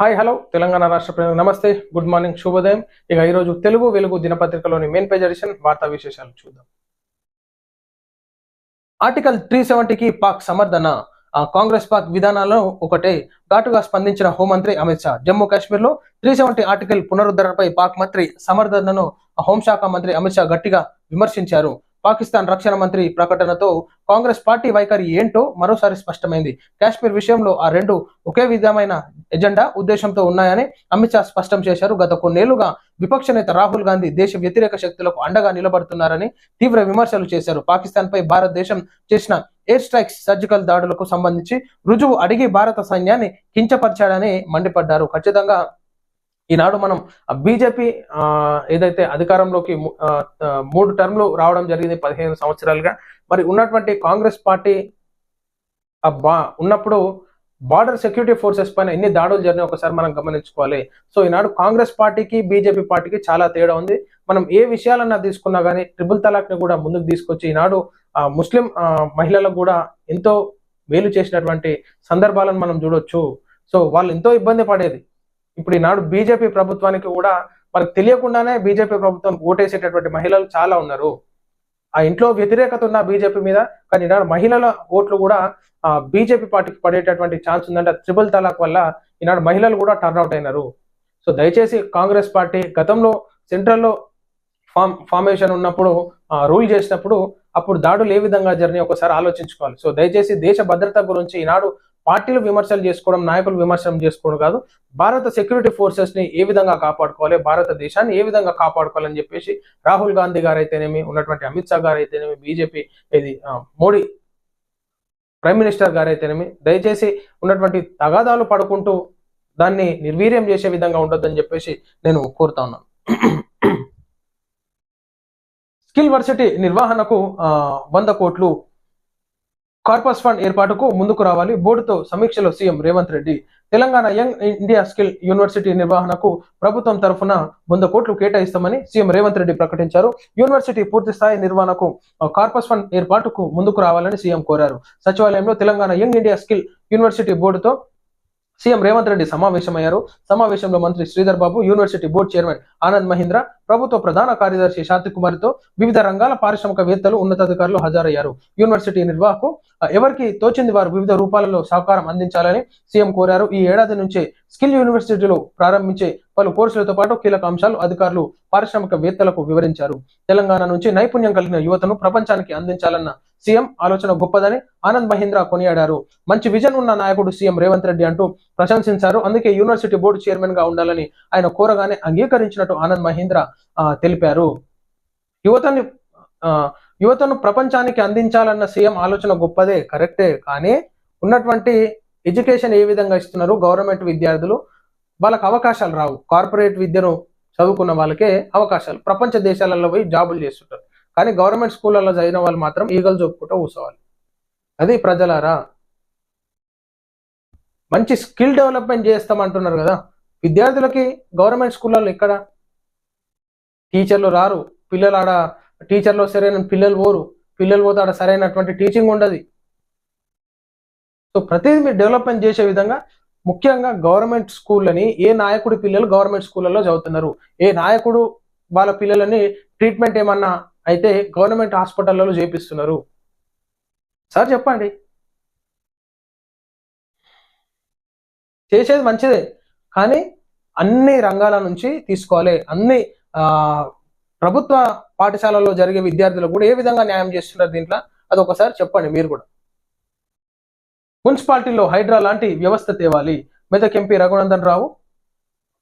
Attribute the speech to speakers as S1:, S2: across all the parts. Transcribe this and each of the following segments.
S1: Hi hello Telangana రాష్ట్ర ప్రజలకు నమస్తే. గుడ్ మార్నింగ్ శుభోదయం. ఇక ఈరోజు తెలుగు వెలుగు దినపత్రికలోని మెయిన్ పేజ్ ఎడిషన్ వార్తా విశేషాలు చూద్దాం. ఆర్టికల్ త్రీ సెవెంటీకి పాక్ సమర్థన. కాంగ్రెస్ పాక్ విధానాలను ఒకటే. ఘాటుగా స్పందించిన హోంమంత్రి అమిత్ షా. జమ్మూ కాశ్మీర్లో త్రీ సెవెంటీ ఆర్టికల్ పునరుద్ధరణపై పాక్ మంత్రి సమర్థనను హోంశాఖ మంత్రి అమిత్ షా గట్టిగా విమర్శించారు. పాకిస్తాన్ రక్షణ మంత్రి ప్రకటనతో కాంగ్రెస్ పార్టీ వైఖరి ఏంటో మరోసారి స్పష్టమైంది. కాశ్మీర్ విషయంలో ఆ రెండు ఒకే విధమైన ఎజెండా ఉద్దేశంతో ఉన్నాయని అమిత్ షా స్పష్టం చేశారు. గత కొన్నేళ్ళుగా విపక్ష నేత రాహుల్ గాంధీ దేశ వ్యతిరేక శక్తులకు అండగా నిలబడుతున్నారని తీవ్ర విమర్శలు చేశారు. పాకిస్తాన్ పై భారతదేశం చేసిన ఎయిర్ స్ట్రైక్స్ సర్జికల్ దాడులకు సంబంధించి రుజువు అడిగి భారత సైన్యాన్ని కించపరిచాడని మండిపడ్డారు. ఖచ్చితంగా ఈనాడు మనం బీజేపీ ఏదైతే అధికారంలోకి మూడు టర్మ్లు రావడం జరిగింది పదిహేను సంవత్సరాలుగా. మరి ఉన్నటువంటి కాంగ్రెస్ పార్టీ ఉన్నప్పుడు బార్డర్ సెక్యూరిటీ ఫోర్సెస్ పైన ఎన్ని దాడులు జరిగినాయి ఒకసారి మనం గమనించుకోవాలి. సో ఈనాడు కాంగ్రెస్ పార్టీకి బీజేపీ పార్టీకి చాలా తేడా ఉంది. మనం ఏ విషయాలన్నా తీసుకున్నా కానీ ట్రిపుల్ తలాక్ని కూడా ముందుకు తీసుకొచ్చి ఈనాడు ముస్లిం మహిళలకు కూడా ఎంతో మేలు చేసినటువంటి సందర్భాలను మనం చూడొచ్చు. సో వాళ్ళు ఎంతో ఇబ్బంది పడేది. ఇప్పుడు ఈనాడు బీజేపీ ప్రభుత్వానికి కూడా మనకు తెలియకుండానే బీజేపీ ప్రభుత్వం ఓటేసేటటువంటి మహిళలు చాలా ఉన్నారు. ఆ ఇంట్లో వ్యతిరేకత ఉన్న బీజేపీ మీద కానీ ఈనాడు మహిళల ఓట్లు కూడా ఆ బీజేపీ పార్టీకి పడేటటువంటి ఛాన్స్ ఉందంటే. త్రిబుల్ తలాక్ వల్ల ఈనాడు మహిళలు కూడా టర్న్అవుట్ అయినారు. సో దయచేసి కాంగ్రెస్ పార్టీ గతంలో సెంట్రల్లో ఫామ్ ఫార్మేషన్ ఉన్నప్పుడు రూల్ చేసినప్పుడు అప్పుడు దాడులు ఏ విధంగా జరిగినాయి ఒకసారి ఆలోచించుకోవాలి. సో దయచేసి దేశ భద్రత గురించి ఈనాడు పార్టీలు విమర్శలు చేసుకోవడం నాయకులు విమర్శలు చేసుకోవడం కాదు భారత సెక్యూరిటీ ఫోర్సెస్ని ఏ విధంగా కాపాడుకోవాలి భారతదేశాన్ని ఏ విధంగా కాపాడుకోవాలని చెప్పేసి రాహుల్ గాంధీ గారు అయితేనేమి ఉన్నటువంటి అమిత్ షా గారు అయితేనేమి బీజేపీ ఇది మోడీ ప్రైమ్ మినిస్టర్ గారు అయితేనేమి దయచేసి ఉన్నటువంటి తగాదాలు పడుకుంటూ దాన్ని నిర్వీర్యం చేసే విధంగా ఉండొద్దని చెప్పేసి నేను కోరుతా ఉన్నాను. స్కిల్ వర్సిటీ నిర్వహణకు వంద కోట్లు కార్పస్ ఫండ్ ఏర్పాటుకు ముందుకు రావాలి. బోర్డుతో సమీక్షలో CM Revanth Reddy. Telangana young India skill university నిర్వహణకు ప్రభుత్వం తరఫున వంద కోట్లు కేటాయిస్తామని సీఎం రేవంత్ రెడ్డి ప్రకటించారు. యూనివర్సిటీ పూర్తి స్థాయి నిర్వహణకు కార్పస్ ఫండ్ ఏర్పాటుకు ముందుకు రావాలని సీఎం కోరారు. సచివాలయంలో Telangana young India skill university బోర్డుతో సీఎం రేవంత్ రెడ్డి సమావేశమయ్యారు. సమావేశంలో మంత్రి Sridhar Babu university board chairman Anand Mahindra ప్రభుత్వ ప్రధాన కార్యదర్శి శాంతి కుమార్తో వివిధ రంగాల పారిశ్రామికవేత్తలు ఉన్నతాధికారులు హాజరయ్యారు. యూనివర్సిటీ నిర్వాహకు ఎవరికి తోచింది వారు వివిధ రూపాలలో సహకారం అందించాలని సీఎం కోరారు. ఈ ఏడాది నుంచే స్కిల్ యూనివర్సిటీలో ప్రారంభించే పలు కోర్సులతో పాటు కీలక అంశాలు అధికారులు పారిశ్రామికవేత్తలకు వివరించారు. తెలంగాణ నుంచి నైపుణ్యం కలిగిన యువతను ప్రపంచానికి అందించాలన్న సీఎం ఆలోచన గొప్పదని ఆనంద్ మహీంద్ర కొనియాడారు. మంచి విజన్ ఉన్న నాయకుడు సీఎం రేవంత్ రెడ్డి అంటూ ప్రశంసించారు. అందుకే యూనివర్సిటీ బోర్డు చైర్మన్గా ఉండాలని ఆయన కోరగానే అంగీకరించినట్టు ఆనంద్ మహీంద్ర తెలిపారు. యువతని యువతను ప్రపంచానికి అందించాలన్న సీఎం ఆలోచన గొప్పదే కరెక్టే. కానీ ఉన్నటువంటి ఎడ్యుకేషన్ ఏ విధంగా ఇస్తున్నారు? గవర్నమెంట్ విద్యార్థులు వాళ్ళకి అవకాశాలు రావు. కార్పొరేట్ విద్యను చదువుకున్న వాళ్ళకే అవకాశాలు. ప్రపంచ దేశాలలో పోయి జాబులు చేస్తుంటారు. కానీ గవర్నమెంట్ స్కూళ్ళల్లో చదివిన వాళ్ళు మాత్రం ఈగలు చూపుకుంటూ కూర్చోవాలి. అది ప్రజలారా? మంచి స్కిల్ డెవలప్మెంట్ చేస్తామంటున్నారు కదా. విద్యార్థులకి గవర్నమెంట్ స్కూళ్ళలో ఎక్కడ? టీచర్లు రారు. పిల్లలు ఆడ టీచర్లు సరైన పిల్లలు పోరు. పిల్లలు పోతే ఆడ సరైనటువంటి టీచింగ్ ఉండదు. సో ప్రతిదీ మీరు డెవలప్మెంట్ చేసే విధంగా ముఖ్యంగా గవర్నమెంట్ స్కూళ్ళని ఏ నాయకుడి పిల్లలు గవర్నమెంట్ స్కూళ్ళలో చదువుతున్నారు? ఏ నాయకుడు వాళ్ళ పిల్లలని ట్రీట్మెంట్ ఏమన్నా అయితే గవర్నమెంట్ హాస్పిటల్లో చేపిస్తున్నారు? సార్ చెప్పండి. చేసేది మంచిదే కానీ అన్ని రంగాల నుంచి తీసుకోవాలి. అన్ని ప్రభుత్వ పాఠశాలలో జరిగే విద్యార్థులకు కూడా ఏ విధంగా న్యాయం చేస్తున్నారు దీంట్లో? అది ఒకసారి చెప్పండి మీరు కూడా. మున్సిపాలిటీలో హైడ్రా లాంటి వ్యవస్థ తేవాలి. మెదక్ ఎంపీ రఘునందన్ రావు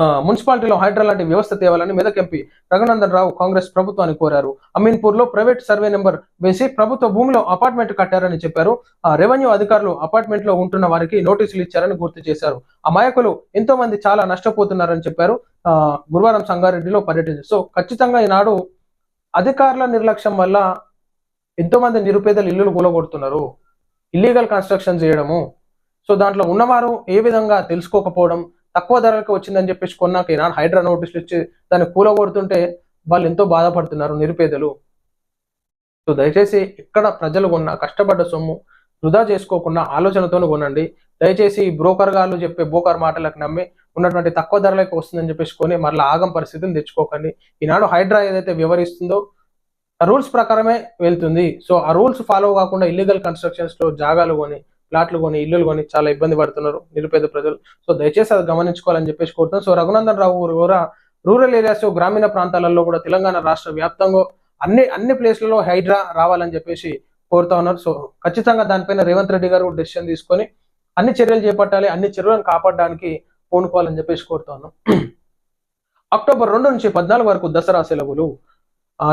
S1: మున్సిపాలిటీలో హైడ్రా లాంటి వ్యవస్థ తేవాలని మెదక్ ఎంపీ రఘునందన్ రావు కాంగ్రెస్ ప్రభుత్వాన్ని కోరారు. అమీన్పూర్లో ప్రైవేట్ సర్వే నెంబర్ వేసి ప్రభుత్వ భూమిలో అపార్ట్మెంట్ కట్టారని చెప్పారు. ఆ రెవెన్యూ అధికారులు అపార్ట్మెంట్లో ఉంటున్న వారికి నోటీసులు ఇచ్చారని గుర్తు చేశారు. ఆ మాయకులు ఎంతో మంది చాలా నష్టపోతున్నారని చెప్పారు. ఆ, గురువారం సంగారెడ్డిలో పర్యటించారు. సో ఖచ్చితంగా ఈనాడు అధికారుల నిర్లక్ష్యం వల్ల ఎంతో మంది నిరుపేదలు ఇల్లులు కూలగొడుతున్నారు. ఇల్లీగల్ కన్స్ట్రక్షన్ చేయడము. సో దాంట్లో ఉన్నవారు ఏ విధంగా తెలుసుకోకపోవడం తక్కువ ధరలకు వచ్చిందని చెప్పేసి కొన్నాక ఈనాడు హైడ్రా నోటీసులు ఇచ్చి దాన్ని కూలగొడుతుంటే వాళ్ళు ఎంతో బాధపడుతున్నారు నిరుపేదలు. సో దయచేసి ఎక్కడ ప్రజలు కొన్నా కష్టపడ్డ సొమ్ము వృధా చేసుకోకుండా ఆలోచనతోనే కొనండి. దయచేసి బ్రోకర్ గారు చెప్పే బోకర్ మాటలకు నమ్మి ఉన్నటువంటి తక్కువ ధరలకు వస్తుందని చెప్పేసి కొని మరలా ఆగం పరిస్థితిని తెచ్చుకోకండి. ఈనాడు హైడ్రా ఏదైతే వ్యవహరిస్తుందో రూల్స్ ప్రకారమే వెళ్తుంది. సో ఆ రూల్స్ ఫాలో కాకుండా ఇల్లీగల్ కన్స్ట్రక్షన్స్లో జాగాలు కొని ప్లాట్లు కొని ఇల్లులు కొని చాలా ఇబ్బంది పడుతున్నారు నిరుపేద ప్రజలు. సో దయచేసి అది గమనించుకోవాలని చెప్పేసి కోరుతున్నాను సో రఘునందన్ రావు గారు కూడా రూరల్ ఏరియాస్ గ్రామీణ ప్రాంతాలలో కూడా తెలంగాణ రాష్ట్ర వ్యాప్తంగా అన్ని అన్ని ప్లేస్లలో హైడ్రా రావాలని చెప్పేసి కోరుతా ఉన్నారు. సో ఖచ్చితంగా దానిపైన రేవంత్ రెడ్డి గారు డెసిషన్ తీసుకొని అన్ని చర్యలు చేపట్టాలి అన్ని చర్యలను కాపాడడానికి పూనుకోవాలని చెప్పేసి కోరుతా ఉన్నాం. అక్టోబర్ రెండు నుంచి పద్నాలుగు వరకు దసరా సెలవులు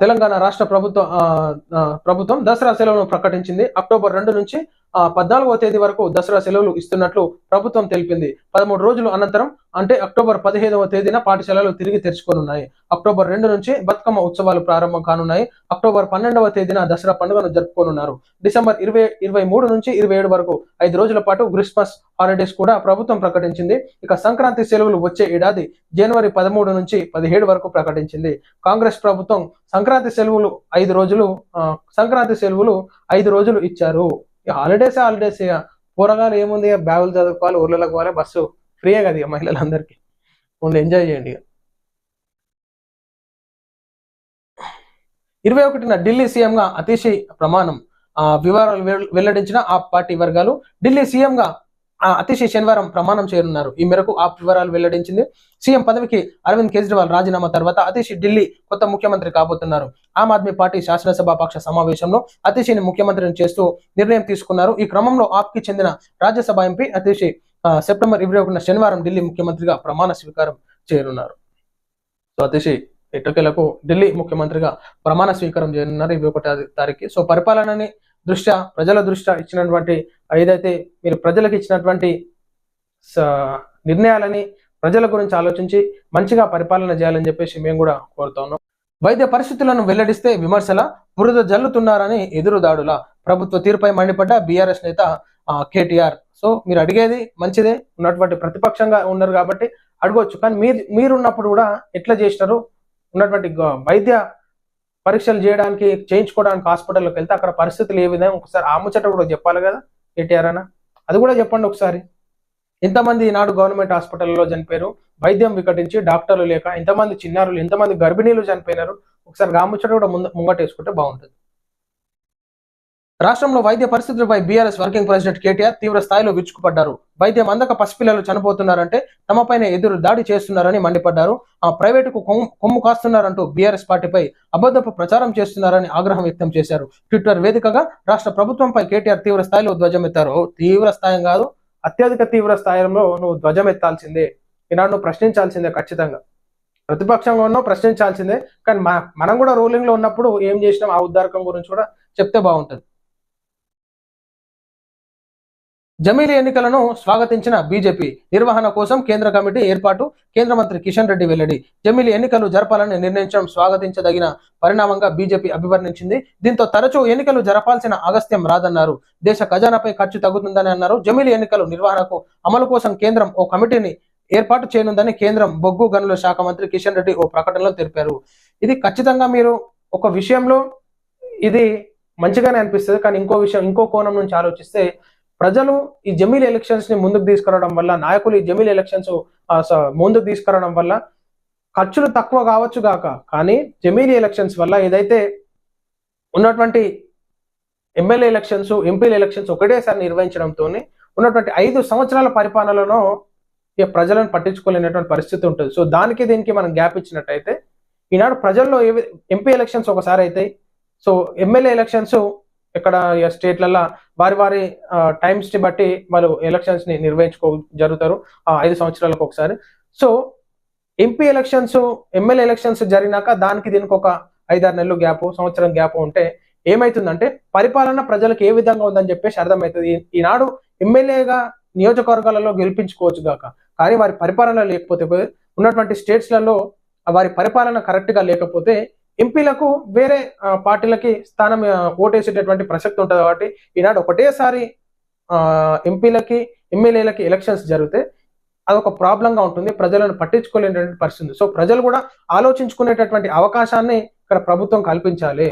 S1: తెలంగాణ రాష్ట్ర ప్రభుత్వం ఆ, ప్రభుత్వం దసరా సెలవులను ప్రకటించింది. అక్టోబర్ రెండు నుంచి పద్నాలుగవ తేదీ వరకు దసరా సెలవులు ఇస్తున్నట్లు ప్రభుత్వం తెలిపింది. పదమూడు రోజుల అనంతరం అంటే అక్టోబర్ పదిహేదవ తేదీన పాఠశాలలు తిరిగి తెరుచుకోనున్నాయి. అక్టోబర్ రెండు నుంచి బతుకమ్మ ఉత్సవాలు ప్రారంభం కానున్నాయి. అక్టోబర్ పన్నెండవ తేదీన దసరా పండుగను జరుపుకోనున్నారు. డిసెంబర్ ఇరవై ఇరవై మూడు నుంచి ఇరవై ఏడు వరకు ఐదు రోజుల పాటు క్రిస్మస్ హాలిడేస్ కూడా ప్రభుత్వం ప్రకటించింది. ఇక సంక్రాంతి సెలవులు వచ్చే ఏడాది జనవరి పదమూడు నుంచి పదిహేడు వరకు ప్రకటించింది. కాంగ్రెస్ ప్రభుత్వం సంక్రాంతి సెలవులు ఐదు రోజులు సంక్రాంతి సెలవులు ఐదు రోజులు ఇచ్చారు. ఇక హాలిడేస్ హాలిడేస్ ఇక. పూర్వకాలం ఏముంది ఇక? బ్యాగులు చదువుకోవాలి ఊర్లలోకి పోవాలి బస్సు ఫ్రీయే కదా ఇక మహిళలందరికీ. ఉండి ఎంజాయ్ చేయండి ఇక. ఇరవై ఒకటిన ఢిల్లీ సీఎంగా అతిశయ్ ప్రమాణం. ఆ, వివరాలు వెల్లడించిన ఆ పార్టీ వర్గాలు. ఢిల్లీ సీఎంగా ఆ, శనివారం ప్రమాణం చేయనున్నారు. ఈ మేరకు ఆ వివరాలు వెల్లడించింది. సీఎం పదవికి అరవింద్ కేజ్రీవాల్ రాజీనామా తర్వాత అతిశి ఢిల్లీ కొత్త ముఖ్యమంత్రి కాబోతున్నారు. ఆమ్ ఆద్మీ పార్టీ శాసనసభ పక్ష సమావేశంలో అతిశిని ముఖ్యమంత్రిని చేస్తూ నిర్ణయం తీసుకున్నారు. ఈ క్రమంలో ఆప్కి చెందిన రాజ్యసభ ఎంపీ అతిశి సెప్టెంబర్ ఇరవై ఒకటిన శనివారం ఢిల్లీ ముఖ్యమంత్రిగా ప్రమాణ స్వీకారం చేయనున్నారు. సో అతిశి ఎట్టకేలకు ఢిల్లీ ముఖ్యమంత్రిగా ప్రమాణ స్వీకారం చేయనున్నారు. ఇరవై ఒకటి తారీఖు. సో పరిపాలనని దృష్ట్యా ప్రజల దృష్ట్యా ఇచ్చినటువంటి ఏదైతే మీరు ప్రజలకు ఇచ్చినటువంటి స- నిర్ణయాలని ప్రజల గురించి ఆలోచించి మంచిగా పరిపాలన చేయాలని చెప్పేసి మేము కూడా కోరుతా ఉన్నాం. వైద్య పరిస్థితులను వెల్లడిస్తే విమర్శల బురద జల్లుతున్నారని ఎదురుదాడుల ప్రభుత్వ తీరుపై మండిపడ్డ బీఆర్ఎస్ నేత కేటీఆర్. సో మీరు అడిగేది మంచిదే ఉన్నటువంటి ప్రతిపక్షంగా ఉన్నారు కాబట్టి అడగవచ్చు కానీ మీరు మీరున్నప్పుడు కూడా ఎట్లా చేసినారు? ఉన్నటువంటి వైద్య పరీక్షలు చేయడానికి చేయించుకోవడానికి హాస్పిటల్లోకి వెళ్తే అక్కడ పరిస్థితులు ఏ విధంగా? ఒకసారి ఆ ముచ్చట కూడా చెప్పాలి కదా. కేటీఆర్ అన్న. అది కూడా చెప్పండి ఒకసారి. ఇంతమంది ఈనాడు గవర్నమెంట్ హాస్పిటల్లో చనిపోయారు. వైద్యం వికటించి డాక్టర్లు లేక ఇంతమంది చిన్నారులు ఇంతమంది గర్భిణీలు చనిపోయినారు. ఒకసారి ఆ కూడా కూడా ముందు ముంగటేసుకుంటే బాగుంటుంది. రాష్ట్రంలో వైద్య పరిస్థితులపై బీఆర్ఎస్ వర్కింగ్ ప్రెసిడెంట్ కేటీఆర్ తీవ్ర స్థాయిలో విరుచుకుపడ్డారు వైద్యం అందక పసిపిల్లలు చనిపోతున్నారంటే తమపైన ఎదురు దాడి చేస్తున్నారని మండిపడ్డారు. ఆ ప్రైవేటుకు కొమ్ము కొమ్ము కాస్తున్నారంటూ బీఆర్ఎస్ పార్టీపై అబద్ధపు ప్రచారం చేస్తున్నారని ఆగ్రహం వ్యక్తం చేశారు. ట్విట్టర్ వేదికగా రాష్ట్ర ప్రభుత్వంపై కేటీఆర్ తీవ్ర స్థాయిలో ధ్వజమెత్తారు. తీవ్ర స్థాయి కాదు అత్యధిక తీవ్ర స్థాయిలో నువ్వు ధ్వజమెత్తాల్సిందే. ఈనాడు నువ్వు ప్రశ్నించాల్సిందే ఖచ్చితంగా. ప్రతిపక్షంగా ఉన్నావు ప్రశ్నించాల్సిందే. కానీ మనం కూడా రూలింగ్లో ఉన్నప్పుడు ఏం చేసినాం? ఆ ఉద్దారకం గురించి కూడా చెప్తే బాగుంటుంది. జమీలి ఎన్నికలను స్వాగతించిన బీజేపీ నిర్వహణ కోసం కేంద్ర కమిటీ ఏర్పాటు. కేంద్ర మంత్రి కిషన్ రెడ్డి వెల్లడి. జమీలి ఎన్నికలు జరపాలని నిర్ణయించడం స్వాగతించదగిన పరిణామంగా బీజేపీ అభివర్ణించింది. దీంతో తరచూ ఎన్నికలు జరపాల్సిన అగస్త్యం రాదన్నారు. దేశ ఖజానాపై ఖర్చు తగ్గుతుందని అన్నారు. జమీలి ఎన్నికలు నిర్వహణకు అమలు కోసం కేంద్రం ఓ కమిటీని ఏర్పాటు చేయనుందని కేంద్రం బొగ్గు గనుల శాఖ మంత్రి కిషన్ రెడ్డి ఓ ప్రకటనలో తెలిపారు. ఇది ఖచ్చితంగా మీరు ఒక విషయంలో ఇది మంచిగానే అనిపిస్తుంది. కానీ ఇంకో విషయం ఇంకో కోణం నుంచి ఆలోచిస్తే ప్రజలు ఈ జమీల్ ఎలక్షన్స్ని ముందుకు తీసుకురావడం వల్ల నాయకులు ఈ జమీల్ ఎలక్షన్స్ ముందుకు తీసుకురావడం వల్ల ఖర్చులు తక్కువ కావచ్చు కాక కానీ జమీల్ ఎలక్షన్స్ వల్ల ఏదైతే ఉన్నటువంటి ఎమ్మెల్యే ఎలక్షన్స్ ఎంపీల ఎలక్షన్స్ ఒకటేసారి నిర్వహించడంతో ఉన్నటువంటి ఐదు సంవత్సరాల పరిపాలనలో ఇక ప్రజలను పట్టించుకోలేనటువంటి పరిస్థితి ఉంటుంది. సో దానికి దీనికి మనం గ్యాప్ ఇచ్చినట్టయితే ఈనాడు ప్రజల్లో ఏవి ఎంపీ ఎలక్షన్స్ ఒకసారి అవుతాయి సో ఎమ్మెల్యే ఎలక్షన్స్ ఇక్కడ స్టేట్లలో వారి వారి టైమ్స్ని బట్టి వాళ్ళు ఎలక్షన్స్ని నిర్వహించుకో జరుగుతారు ఆ, ఐదు సంవత్సరాలకు ఒకసారి. So MP elections MLA elections జరిగినాక దానికి దీనికి ఒక ఐదారు నెలలు గ్యాప్ సంవత్సరం గ్యాప్ ఉంటే ఏమైతుందంటే పరిపాలన ప్రజలకు ఏ విధంగా ఉందని చెప్పేసి అర్థమవుతుంది. ఈనాడు ఎమ్మెల్యేగా నియోజకవర్గాలలో గెలిపించుకోవచ్చు గాక. కానీ వారి పరిపాలన లేకపోతే ఉన్నటువంటి స్టేట్స్లలో వారి పరిపాలన కరెక్ట్గా లేకపోతే ఎంపీలకు వేరే పార్టీలకి స్థానం ఓటేసేటటువంటి ప్రసక్తి ఉంటుంది కాబట్టి ఈనాడు ఒకటేసారి ఎంపీలకి ఎమ్మెల్యేలకి ఎలక్షన్స్ జరిగితే అదొక ప్రాబ్లంగా ఉంటుంది ప్రజలను పట్టించుకోలేనటువంటి పరిస్థితి సో ప్రజలు కూడా ఆలోచించుకునేటటువంటి అవకాశాన్ని ఇక్కడ ప్రభుత్వం కల్పించాలి.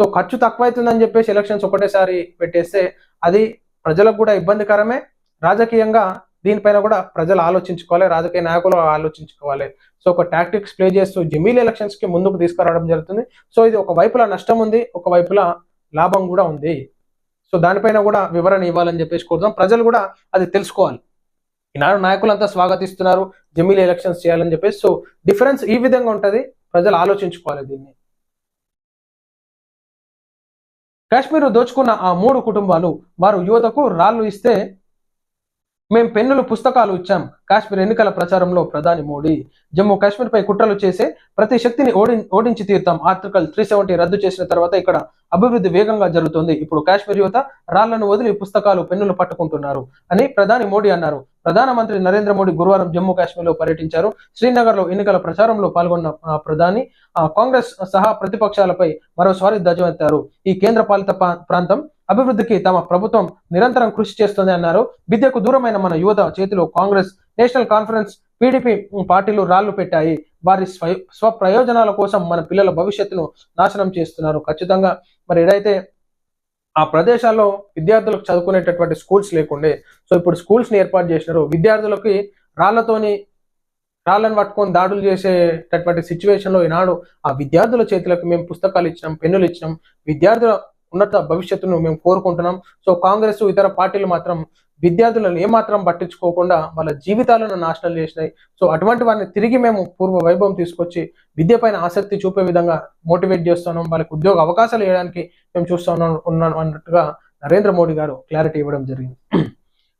S1: సో ఖర్చు తక్కువైతుందని చెప్పేసి ఎలక్షన్స్ ఒకటేసారి పెట్టేస్తే అది ప్రజలకు కూడా ఇబ్బందికరమే. రాజకీయంగా దీనిపైన కూడా ప్రజలు ఆలోచించుకోవాలి రాజకీయ నాయకులు ఆలోచించుకోవాలి. సో ఒక టాక్టిక్స్ ప్లే చేస్తూ జమీల్ ఎలక్షన్స్కి ముందుకు తీసుకురావడం జరుగుతుంది. సో ఇది ఒక వైపులా నష్టం ఉంది ఒక వైపులా లాభం కూడా ఉంది. సో దానిపైన కూడా వివరణ ఇవ్వాలని చెప్పేసి కోరుతాం ప్రజలు కూడా అది తెలుసుకోవాలి. ఈనాడు నాయకులంతా స్వాగతిస్తున్నారు జమీల్ ఎలక్షన్స్ చేయాలని చెప్పేసి. సో డిఫరెన్స్ ఈ విధంగా ఉంటుంది ప్రజలు ఆలోచించుకోవాలి దీన్ని. కాశ్మీర్ దోచుకున్న ఆ మూడు కుటుంబాలు వారు యువతకు రాళ్ళు ఇస్తే మేం పెన్నులు పుస్తకాలు ఇచ్చాం. కాశ్మీర్ ఎన్నికల ప్రచారంలో ప్రధాని మోడీ జమ్మూ కాశ్మీర్ పై కుట్రలు చేసే ప్రతి శక్తిని ఓడి ఓడించి తీరుతాం. ఆర్టికల్ త్రీ సెవెంటీ రద్దు చేసిన తర్వాత ఇక్కడ అభివృద్ధి వేగంగా జరుగుతుంది. ఇప్పుడు కాశ్మీర్ యువత రాళ్ళను వదిలి పుస్తకాలు పెన్నులు పట్టుకుంటున్నారు అని ప్రధాని మోడీ అన్నారు. ప్రధానమంత్రి నరేంద్ర మోడీ గురువారం జమ్మూ కాశ్మీర్లో పర్యటించారు. శ్రీనగర్లో ఎన్నికల ప్రచారంలో పాల్గొన్న ప్రధాని ఆ, కాంగ్రెస్ సహా ప్రతిపక్షాలపై మరోసారి ధ్వజమెత్తారు. ఈ కేంద్ర పాలిత ప్రాంతం అభివృద్ధికి తమ ప్రభుత్వం నిరంతరం కృషి చేస్తుంది అన్నారు. విద్యకు దూరమైన మన యువత చేతిలో కాంగ్రెస్ నేషనల్ కాన్ఫరెన్స్ పీడీపీ పార్టీలు రాళ్ళు పెట్టాయి. వారి స్వ స్వప్రయోజనాల కోసం మన పిల్లల భవిష్యత్తును నాశనం చేస్తున్నారు. ఖచ్చితంగా మరి ఏదైతే ఆ ప్రదేశాల్లో విద్యార్థులకు చదువుకునేటటువంటి స్కూల్స్ లేకుండే సో ఇప్పుడు స్కూల్స్ని ఏర్పాటు చేసినారు. విద్యార్థులకి రాళ్ళతోని రాళ్ళను పట్టుకొని దాడులు చేసేటటువంటి సిచ్యువేషన్లో ఈనాడు ఆ విద్యార్థుల చేతులకు మేము పుస్తకాలు ఇచ్చినాం పెన్నులు ఇచ్చినాం. విద్యార్థుల ఉన్నత భవిష్యత్తును మేము కోరుకుంటున్నాం. సో కాంగ్రెస్ ఇతర పార్టీలు మాత్రం విద్యార్థులను ఏమాత్రం పట్టించుకోకుండా వాళ్ళ జీవితాలను నాశనం చేసినాయి. సో అటువంటి వారిని తిరిగి మేము పూర్వ వైభవం తీసుకొచ్చి విద్య పైన ఆసక్తి చూపే విధంగా మోటివేట్ చేస్తున్నాం. వాళ్ళకి ఉద్యోగ అవకాశాలు ఇవ్వడానికి మేము చూస్తున్నాం ఉన్నాం అన్నట్టుగా నరేంద్ర మోడీ గారు క్లారిటీ ఇవ్వడం జరిగింది.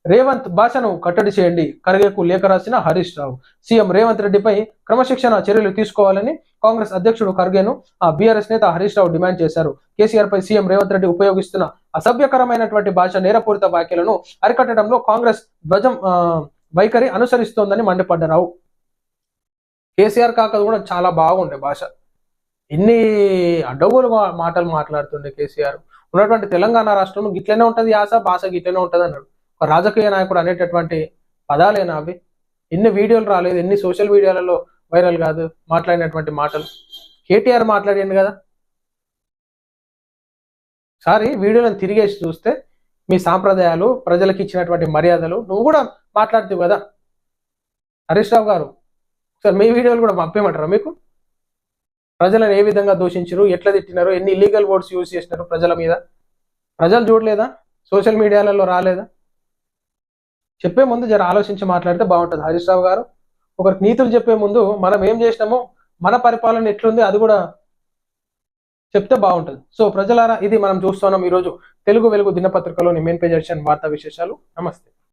S1: రేవంత్ భాషను కట్టడి చేయండి. ఖర్గేకు లేఖ రాసిన హరీష్ రావు. సీఎం రేవంత్ రెడ్డిపై క్రమశిక్షణ చర్యలు తీసుకోవాలని కాంగ్రెస్ అధ్యక్షుడు ఖర్గేను ఆ బీఆర్ఎస్ నేత హరీష్ రావు డిమాండ్ చేశారు. కేసీఆర్ పై సీఎం రేవంత్ రెడ్డి ఉపయోగిస్తున్న అసభ్యకరమైనటువంటి భాష నేరపూరిత వ్యాఖ్యలను అరికట్టడంలో కాంగ్రెస్ ధ్వజం ఆ, వైఖరి అనుసరిస్తోందని మండిపడ్డరావు కేసీఆర్ కాక కూడా చాలా బాగుండే భాష. ఎన్ని అడ్డగోలు మా- మాటలు మాట్లాడుతుండే కేసీఆర్. ఉన్నటువంటి తెలంగాణ రాష్ట్రంలో గిట్లనే ఉంటుంది యాస భాష గిట్లనే ఉంటది అన్నాడు ఒక రాజకీయ నాయకుడు అనేటటువంటి పదాలేనా అవి? ఎన్ని వీడియోలు రాలేదు ఎన్ని సోషల్ మీడియాలలో వైరల్ కాదు మాట్లాడినటువంటి మాటలు. కేటీఆర్ మాట్లాడిండు కదా. సారి వీడియోలను తిరిగేసి చూస్తే మీ సాంప్రదాయాలు ప్రజలకు ఇచ్చినటువంటి మర్యాదలు నువ్వు కూడా మాట్లాడుతావు కదా. హరీష్ రావు గారు సార్ మీ వీడియోలు కూడా పంపేయమంటారా మీకు? ప్రజలను ఏ విధంగా దూషించరు ఎట్లా తిట్టినారు ఎన్ని ఇల్లీగల్ వర్డ్స్ యూజ్ చేసినారు ప్రజల మీద? ప్రజలు చూడలేదా? సోషల్ మీడియాలలో రాలేదా? చెప్పే ముందు జర ఆలోచించి మాట్లాడితే బాగుంటుంది. హరీష్ రావు గారు ఒకరికి నీతులు చెప్పే ముందు మనం ఏం చేసినామో మన పరిపాలన ఎట్లుంది అది కూడా చెప్తే బాగుంటుంది. సో ప్రజలారా ఇది మనం చూస్తున్నాం ఈరోజు తెలుగు వెలుగు దినపత్రికలోని మెయిన్ పేజ్ ఎడిషన్ వార్తా విశేషాలు. నమస్తే.